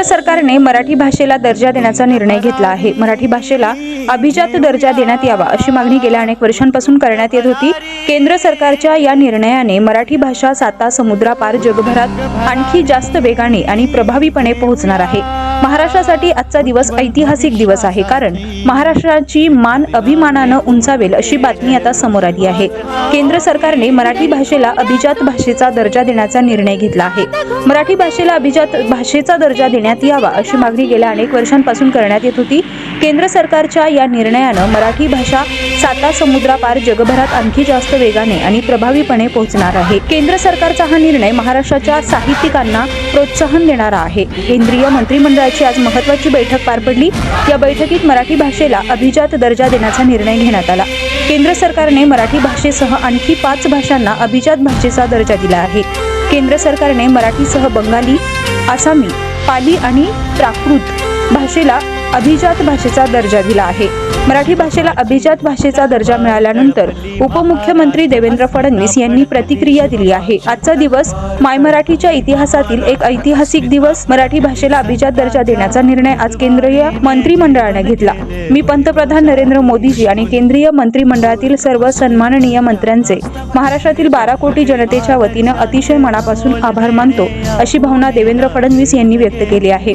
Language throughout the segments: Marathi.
केंद्र सरकारने मराठी भाषेला दर्जा देण्याचा निर्णय घेतला आहे. मराठी भाषेला अभिजात दर्जा देण्यात यावा अशी मागणी गेल्या अनेक वर्षांपासून करण्यात येत होती. केंद्र सरकारच्या या निर्णयाने मराठी भाषा साता समुद्रापार जगभरात आणखी जास्त वेगाने आणि प्रभावीपणे पोहोचणार आहे. महाराष्ट्रासाठी आजचा दिवस ऐतिहासिक दिवस आहे कारण महाराष्ट्राची मान अभिमानानं उंचावेल अशी बातमी आता समोर आली आहे. केंद्र सरकारने मराठी भाषेला अभिजात भाषेचा दर्जा देण्याचा निर्णय घेतला आहे. मराठी भाषेला अभिजात भाषेचा दर्जा देण्यात यावा अशी मागणी गेल्या अनेक वर्षांपासून करण्यात येत होती. केंद्र सरकारच्या या निर्णयानं मराठी भाषा साता समुद्रापार जगभरात आणखी जास्त वेगाने आणि प्रभावीपणे पोहोचणार आहे. केंद्र सरकारचा हा निर्णय महाराष्ट्राच्या साहित्यिकांना प्रोत्साहन देणारा आहे. केंद्रीय मंत्रिमंडळाची आज महत्वाची बैठक पार पडली. या बैठकीत मराठी भाषेला अभिजात दर्जा देण्याचा निर्णय घेण्यात आला. केंद्र सरकारने मराठी भाषेसह आणखी पाच भाषांना अभिजात भाषेचा दर्जा दिला आहे. केंद्र सरकारने मराठीसह बंगाली आसामी पाली आणि प्राकृत भाषेला अभिजात भाषेचा दर्जा दिला आहे. मराठी भाषेला अभिजात भाषेचा दर्जा मिळाल्यानंतर उपमुख्यमंत्री देवेंद्र फडणवीस यांनी प्रतिक्रिया दिली आहे. आजचा दिवस माय मराठीच्या इतिहासातील एक ऐतिहासिक दिवस. मराठी भाषेला अभिजात दर्जा देण्याचा निर्णय आज केंद्रीय मंत्रिमंडळाने घेतला. मी पंतप्रधान नरेंद्र मोदीजी आणि केंद्रीय मंत्रिमंडळातील सर्व सन्माननीय मंत्र्यांचे महाराष्ट्रातील बारा कोटी जनतेच्या वतीनं अतिशय मनापासून आभार मानतो अशी भावना देवेंद्र फडणवीस यांनी व्यक्त केली आहे.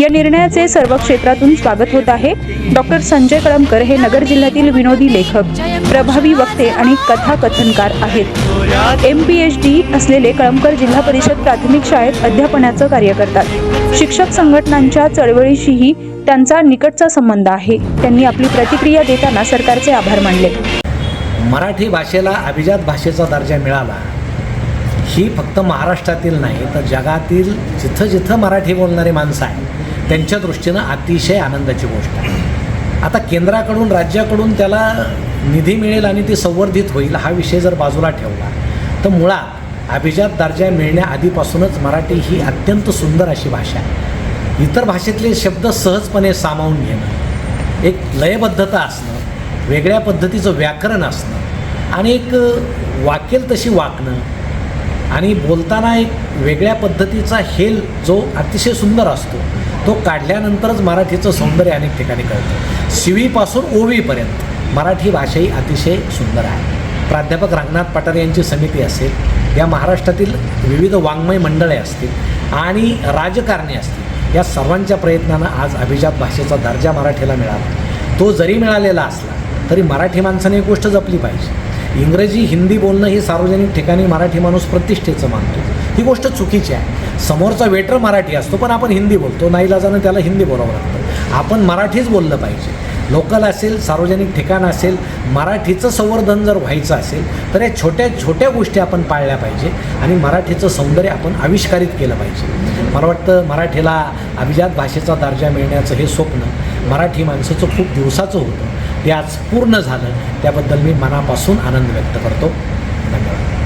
या निर्णयाचे सर्व क्षेत्रातून स्वागत होत आहे. डॉक्टर संजय कळमकर हे नगर जिल्ह्यातील विनोदी लेखक प्रभावी वक्ते आणि कथाकथनकार आहेत. एम पी एच डी असलेले कळमकर जिल्हा परिषद प्राथमिक शाळेत अध्यापनाचं कार्य करतात. शिक्षक संघटनांच्या चळवळीशीही त्यांचा निकटचा संबंध आहे. त्यांनी आपली प्रतिक्रिया देताना सरकारचे आभार मानले. मराठी भाषेला अभिजात भाषेचा दर्जा मिळाला. ही फक्त महाराष्ट्रातील नाही तर जगातील जिथं जिथं मराठी बोलणारी माणसं आहेत त्यांच्या दृष्टीनं अतिशय आनंदाची गोष्ट आहे. आता केंद्राकडून राज्याकडून त्याला निधी मिळेल आणि ती संवर्धित होईल हा विषय जर बाजूला ठेवला तर मुळात अभिजात दर्जा मिळण्याआधीपासूनच मराठी ही अत्यंत सुंदर अशी भाषा आहे. इतर भाषेतले शब्द सहजपणे सामावून घेणं एक लयबद्धता असणं वेगळ्या पद्धतीचं व्याकरण असणं आणि एक वाकेल तशी वाकणं आणि बोलताना एक वेगळ्या पद्धतीचा हेल जो अतिशय सुंदर असतो तो काढल्यानंतरच मराठीचं सौंदर्य अनेक ठिकाणी कळतं. शिवीपासून ओवीपर्यंत मराठी भाषा ही अतिशय सुंदर आहे. प्राध्यापक रंगनाथ पठारे यांची समिती असेल या महाराष्ट्रातील विविध वाङ्मय मंडळे असतील आणि राजकारणी असतील या सर्वांच्या प्रयत्नानं आज अभिजात भाषेचा दर्जा मराठीला मिळाला. तो जरी मिळालेला असला तरी मराठी माणसाने एक गोष्ट जपली पाहिजे. इंग्रजी हिंदी बोलणं ही सार्वजनिक ठिकाणी मराठी माणूस प्रतिष्ठेचं मानतो. ही गोष्ट चुकीची आहे. समोरचा वेटर मराठी असतो पण आपण हिंदी बोलतो. नाईलाजानं त्याला हिंदी बोलावं लागतं. आपण मराठीच बोललं पाहिजे. लोकल असेल सार्वजनिक ठिकाण असेल मराठीचं संवर्धन जर व्हायचं असेल तर या छोट्या छोट्या गोष्टी आपण पाळल्या पाहिजे आणि मराठीचं सौंदर्य आपण आविष्कारित केलं पाहिजे. मला वाटतं मराठीला अभिजात भाषेचा दर्जा मिळण्याचं हे स्वप्न मराठी माणसाचं खूप दिवसाचं होतं. ते आज पूर्ण झालं. त्याबद्दल मी मनापासून आनंद व्यक्त करतो. धन्यवाद.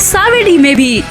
सावेडी में भी